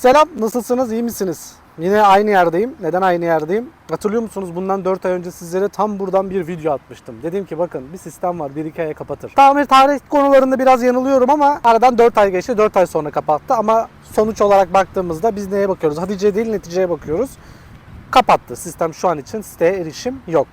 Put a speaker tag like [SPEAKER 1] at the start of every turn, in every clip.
[SPEAKER 1] Selam, nasılsınız, iyi misiniz? Yine aynı yerdeyim. Neden aynı yerdeyim? Hatırlıyor musunuz bundan 4 ay önce sizlere tam buradan bir video atmıştım. Dedim ki bakın bir sistem var 1-2 aya kapatır. Tamir tarih konularında biraz yanılıyorum ama aradan 4 ay geçti 4 ay sonra kapattı ama sonuç olarak baktığımızda biz neye bakıyoruz? Hatice değil neticeye bakıyoruz. Kapattı. Sistem şu an için siteye erişim yok.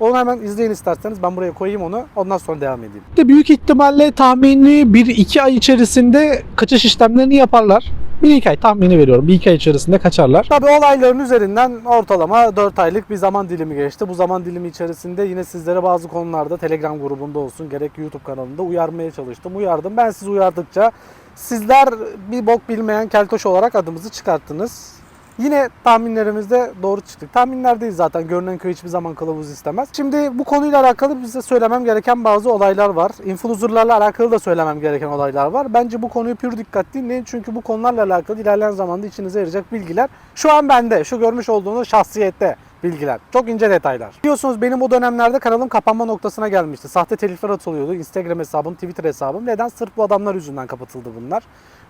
[SPEAKER 1] Onu hemen izleyin isterseniz. Ben buraya koyayım onu. Ondan sonra devam edeyim.
[SPEAKER 2] De büyük ihtimalle tahmini 1-2 ay içerisinde kaçış işlemlerini yaparlar. 1-2 ay tahmini veriyorum. 1-2 ay içerisinde kaçarlar.
[SPEAKER 1] Tabii olayların üzerinden ortalama 4 aylık bir zaman dilimi geçti. Bu zaman dilimi içerisinde yine sizlere bazı konularda Telegram grubunda olsun gerek YouTube kanalında uyarmaya çalıştım. Uyardım. Ben sizi uyardıkça sizler bir bok bilmeyen keltoş olarak adımızı çıkarttınız. Yine tahminlerimizde doğru çıktık. Tahminlerdeyiz zaten. Görünen köy hiçbir zaman kılavuz istemez. Şimdi bu konuyla alakalı bize söylemem gereken bazı olaylar var. Influencerlarla alakalı da söylemem gereken olaylar var. Bence bu konuyu pür dikkat dinleyin. Çünkü bu konularla alakalı ilerleyen zamanda içinize yarayacak bilgiler şu an bende. Şu görmüş olduğunuz şahsiyette bilgiler. Çok ince detaylar. Biliyorsunuz benim o dönemlerde kanalım kapanma noktasına gelmişti. Sahte telifler atılıyordu. Instagram hesabım, Twitter hesabım. Neden? Sırf bu adamlar yüzünden kapatıldı bunlar.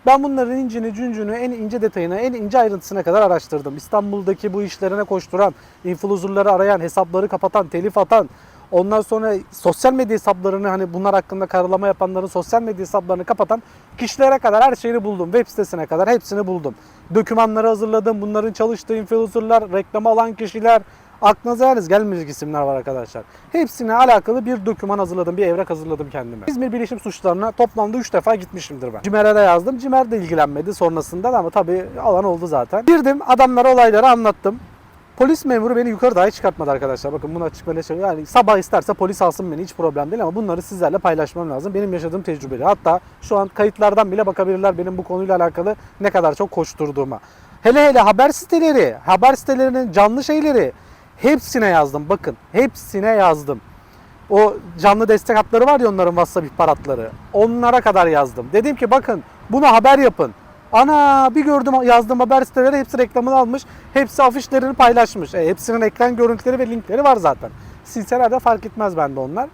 [SPEAKER 1] Ben bunların incini, cüncünü, en ince detayına, en ince ayrıntısına kadar araştırdım. İstanbul'daki bu işlerine koşturan, influencerları arayan, hesapları kapatan, telif atan, ondan sonra sosyal medya hesaplarını hani bunlar hakkında karalama yapanların sosyal medya hesaplarını kapatan kişilere kadar her şeyini buldum. Web sitesine kadar hepsini buldum. Dokümanları hazırladım. Bunların çalıştığı influencerlar, reklam alan kişiler, aklınıza yalnız gelmeyecek isimler var arkadaşlar. Hepsine alakalı bir doküman hazırladım, bir evrak hazırladım kendime. İzmir Bilişim Suçlarına toplamda 3 defa gitmişimdir ben. Cimer'e de yazdım. Cimer de ilgilenmedi sonrasında da ama tabii alan oldu zaten. Girdim adamlara olayları anlattım. Polis memuru beni yukarı dahi çıkartmadı arkadaşlar. Bakın bunu açık ve şey. Yani sabah isterse polis alsın beni hiç problem değil ama bunları sizlerle paylaşmam lazım. Benim yaşadığım tecrübeli. Hatta şu an kayıtlardan bile bakabilirler benim bu konuyla alakalı ne kadar çok koşturduğuma. Hele hele haber siteleri, haber sitelerinin canlı şeyleri hepsine yazdım. Bakın hepsine yazdım. O canlı destek hatları var ya onların WhatsApp ihbaratları. Onlara kadar yazdım. Dedim ki bakın bunu haber yapın. Ana bir gördüm yazdığım haber siteleri hepsi reklamını almış. Hepsi afişlerini paylaşmış. E, hepsinin ekran görüntüleri ve linkleri var zaten. Silseler de fark etmez bende onlar.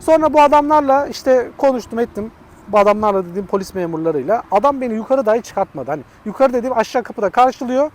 [SPEAKER 1] Sonra bu adamlarla işte konuştum ettim. Bu adamlarla dediğim polis memurlarıyla. Adam beni yukarı dahi çıkartmadı. Hani yukarı dediğim aşağı kapıda karşılıyor.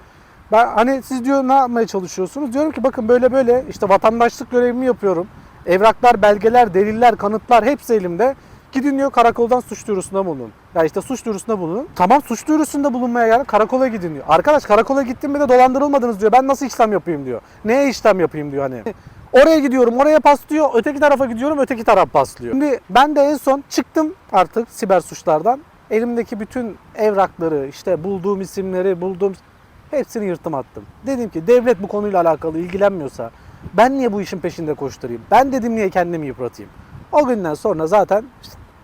[SPEAKER 1] Ben hani siz diyor ne yapmaya çalışıyorsunuz? Diyorum ki bakın böyle böyle işte vatandaşlık görevimi yapıyorum. Evraklar, belgeler, deliller, kanıtlar hepsi elimde. Gidin diyor karakoldan suç duyurusunda bulunun. Ya işte suç duyurusunda bulunun. Tamam suç duyurusunda bulunmaya geldim. Karakola gidin diyor. Arkadaş karakola gittim bir de dolandırılmadınız diyor. Ben nasıl işlem yapayım diyor. Neye işlem yapayım diyor hani. Oraya gidiyorum, oraya paslıyor. Öteki tarafa gidiyorum, öteki taraf paslıyor. Şimdi ben de en son çıktım artık siber suçlardan. Elimdeki bütün evrakları, işte bulduğum isimleri, bulduğum hepsini yırttım attım. Dedim ki devlet bu konuyla alakalı ilgilenmiyorsa ben niye bu işin peşinde koşturayım? Ben dedim niye kendimi yıpratayım? O günden sonra zaten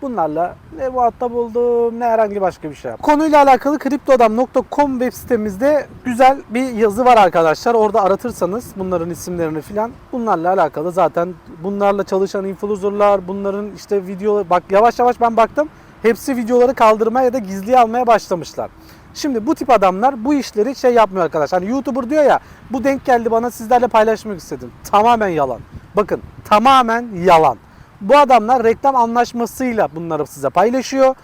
[SPEAKER 1] bunlarla ne muhatap oldum ne herhangi başka bir şey yaptım. Konuyla alakalı kriptoadam.com web sitemizde güzel bir yazı var arkadaşlar. Orada aratırsanız bunların isimlerini filan bunlarla alakalı zaten bunlarla çalışan influencerlar, bunların işte video bak yavaş yavaş ben baktım. Hepsi videoları kaldırmaya ya da gizliye almaya başlamışlar. Şimdi bu tip adamlar bu işleri şey yapmıyor arkadaşlar. Hani YouTuber diyor ya bu denk geldi bana sizlerle paylaşmak istedim. Tamamen yalan. Bakın tamamen yalan. Bu adamlar reklam anlaşmasıyla bunları size paylaşıyor.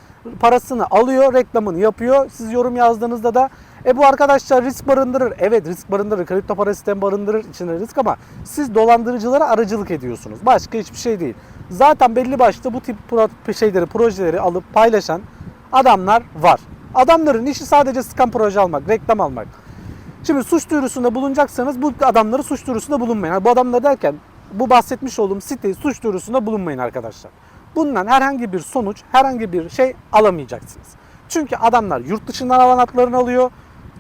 [SPEAKER 1] Parasını alıyor, reklamını yapıyor. Siz yorum yazdığınızda da e bu arkadaşlar risk barındırır. Evet risk barındırır. Kripto para sistemi barındırır içinde risk ama siz dolandırıcılara aracılık ediyorsunuz. Başka hiçbir şey değil. Zaten belli başlı bu tip pro- şeyleri, projeleri alıp paylaşan adamlar var. Adamların işi sadece scam proje almak, reklam almak. Şimdi suç duyurusunda bulunacaksanız bu adamları suç duyurusunda bulunmayın. Bu adamlar derken bu bahsetmiş olduğum siteyi suç duyurusunda bulunmayın arkadaşlar. Bundan herhangi bir sonuç, herhangi bir şey alamayacaksınız. Çünkü adamlar yurt dışından alan hatlarını alıyor.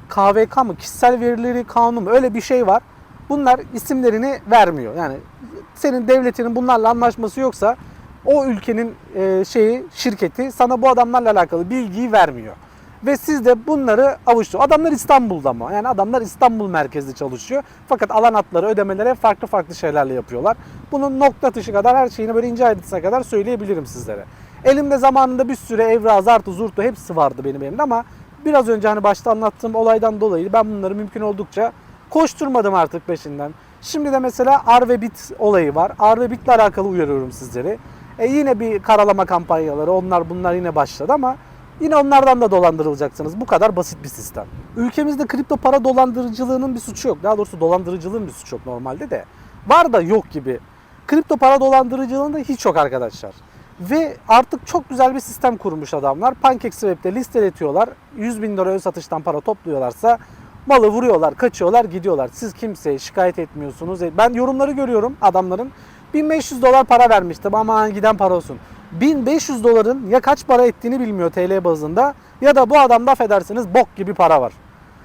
[SPEAKER 1] KVK mı, kişisel verileri kanunu mu öyle bir şey var. Bunlar isimlerini vermiyor. Yani senin devletinin bunlarla anlaşması yoksa o ülkenin e, şeyi, şirketi sana bu adamlarla alakalı bilgiyi vermiyor. Ve siz de bunları avuçlu. Adamlar İstanbul'da ama. Yani adamlar İstanbul merkezli çalışıyor. Fakat alan hatları, ödemeleri farklı farklı şeylerle yapıyorlar. Bunun nokta atışı kadar her şeyini böyle ince ayrıntısına kadar söyleyebilirim sizlere. Elimde zamanında bir süre evra, zartı, zurtu hepsi vardı benim elimde ama biraz önce hani başta anlattığım olaydan dolayı ben bunları mümkün oldukça koşturmadım artık peşinden. Şimdi de mesela Arvebit olayı var. Arvebit'le alakalı uyarıyorum sizleri. E yine bir karalama kampanyaları onlar bunlar yine başladı ama Yine onlardan da dolandırılacaksınız. Bu kadar basit bir sistem. Ülkemizde kripto para dolandırıcılığının bir suçu yok. Daha doğrusu dolandırıcılığın bir suçu yok normalde de. Var da yok gibi. Kripto para dolandırıcılığında hiç yok arkadaşlar. Ve artık çok güzel bir sistem kurmuş adamlar. PancakeSwap'te listeletiyorlar. 100 bin lira ön satıştan para topluyorlarsa malı vuruyorlar, kaçıyorlar, gidiyorlar. Siz kimseye şikayet etmiyorsunuz. Ben yorumları görüyorum adamların. 1500 dolar para vermiştim ama giden para olsun. 1500 doların ya kaç para ettiğini bilmiyor TL bazında ya da bu adamda affedersiniz bok gibi para var.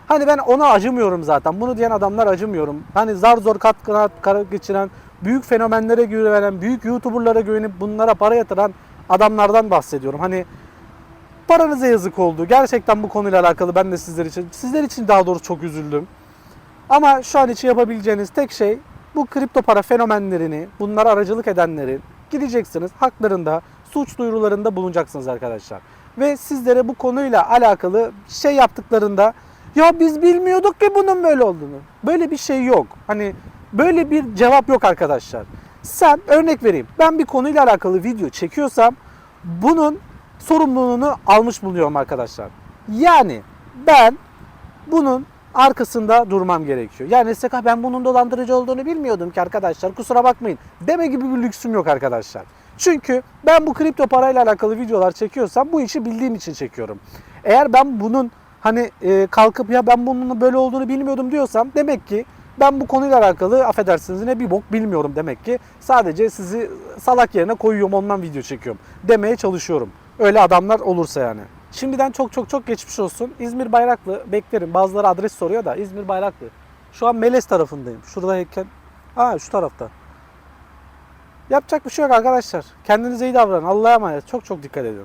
[SPEAKER 1] Hani ben ona acımıyorum zaten. Bunu diyen adamlar acımıyorum. Hani zar zor kat kanat kara geçiren, büyük fenomenlere güvenen, büyük YouTuber'lara güvenip bunlara para yatıran adamlardan bahsediyorum. Hani paranıza yazık oldu. Gerçekten bu konuyla alakalı ben de sizler için, sizler için daha doğrusu çok üzüldüm. Ama şu an için yapabileceğiniz tek şey bu kripto para fenomenlerini, bunlara aracılık edenlerin gideceksiniz haklarında, suç duyurularında bulunacaksınız arkadaşlar. Ve sizlere bu konuyla alakalı şey yaptıklarında ya biz bilmiyorduk ki bunun böyle olduğunu. Böyle bir şey yok. Hani böyle bir cevap yok arkadaşlar. Sen örnek vereyim. Ben bir konuyla alakalı video çekiyorsam bunun sorumluluğunu almış bulunuyorum arkadaşlar. Yani ben bunun arkasında durmam gerekiyor. Yani SK ben bunun dolandırıcı olduğunu bilmiyordum ki arkadaşlar kusura bakmayın deme gibi bir lüksüm yok arkadaşlar. Çünkü ben bu kripto parayla alakalı videolar çekiyorsam bu işi bildiğim için çekiyorum. Eğer ben bunun hani e, kalkıp ya ben bunun böyle olduğunu bilmiyordum diyorsam demek ki ben bu konuyla alakalı affedersiniz ne bir bok bilmiyorum demek ki. Sadece sizi salak yerine koyuyorum ondan video çekiyorum demeye çalışıyorum. Öyle adamlar olursa yani. Şimdiden çok çok çok geçmiş olsun. İzmir Bayraklı beklerim. Bazıları adres soruyor da İzmir Bayraklı. Şu an Meles tarafındayım. Şurada heykel. Aa şu tarafta. Yapacak bir şey yok arkadaşlar. Kendinize iyi davranın. Allah'a emanet. Çok çok dikkat edin.